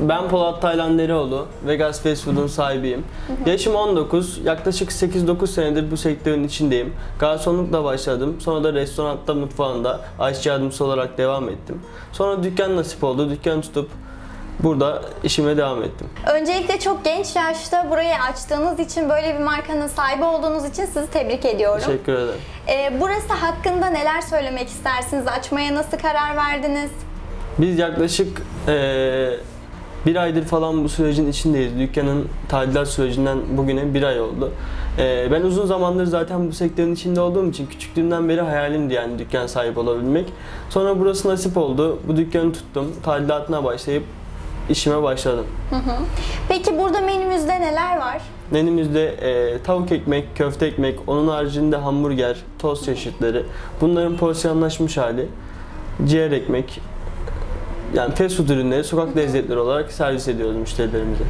Ben Polat Taylan Derioğlu, Vegas Fast Food'un sahibiyim. Yaşım 19, yaklaşık 8-9 senedir bu sektörün içindeyim. Garsonlukla başladım, sonra da restoranda mutfağında aşçı yardımcısı olarak devam ettim. Sonra dükkan nasip oldu, dükkan tutup burada işime devam ettim. Öncelikle çok genç yaşta burayı açtığınız için, böyle bir markanın sahibi olduğunuz için sizi tebrik ediyorum. Teşekkür ederim. Ee, burası hakkında neler söylemek istersiniz? Açmaya nasıl karar verdiniz? Biz yaklaşık eee, bir aydır falan bu sürecin içindeyiz. Dükkanın tadilat sürecinden bugüne bir ay oldu. Eee, ben uzun zamandır zaten bu sektörün içinde olduğum için küçüklüğümden beri hayalimdi yani dükkan sahibi olabilmek. Sonra burası nasip oldu. Bu dükkanı tuttum. Tadilatına başlayıp işime başladım. Peki burada menümüzde neler var? Menümüzde eee, tavuk ekmek, köfte ekmek, onun haricinde hamburger, tost çeşitleri. Bunların porsiyonlaşmış hali. Ciğer ekmek, yani fast food ürünleri sokak lezzetleri olarak servis ediyoruz müşterilerimize.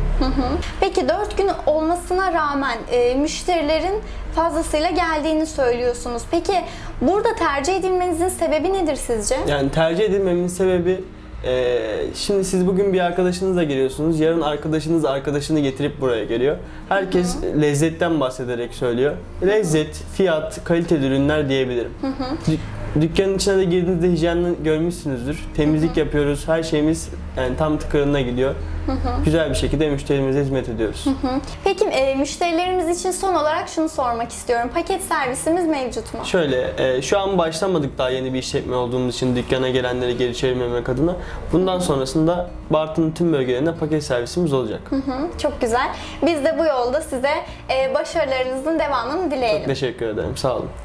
Peki 4 gün olmasına rağmen e, müşterilerin fazlasıyla geldiğini söylüyorsunuz. Peki burada tercih edilmenizin sebebi nedir sizce? Yani tercih edilmemin sebebi eee, şimdi siz bugün bir arkadaşınızla geliyorsunuz, yarın arkadaşınız arkadaşını getirip buraya geliyor. Herkes lezzetten bahsederek söylüyor. Lezzet, fiyat, kaliteli ürünler diyebilirim. Dük- Dükkanın içine de girdiğinizde hijyenini görmüşsünüzdür. Temizlik yapıyoruz, her şeyimiz yani tam tıkırına gidiyor. Güzel bir şekilde müşterimize hizmet ediyoruz. Peki e, müşterilerimiz için son olarak şunu sormak istiyorum. Paket servisimiz mevcut mu? Şöyle, e, şu an başlamadık daha yeni bir işletme olduğumuz için dükkana gelenleri geri çevirmemek adına. Bundan sonrasında Bartın'ın tüm bölgelerinde paket servisimiz olacak. Çok güzel. Biz de bu yolda size e, başarılarınızın devamını dileyelim. Teşekkür ederim, sağ olun.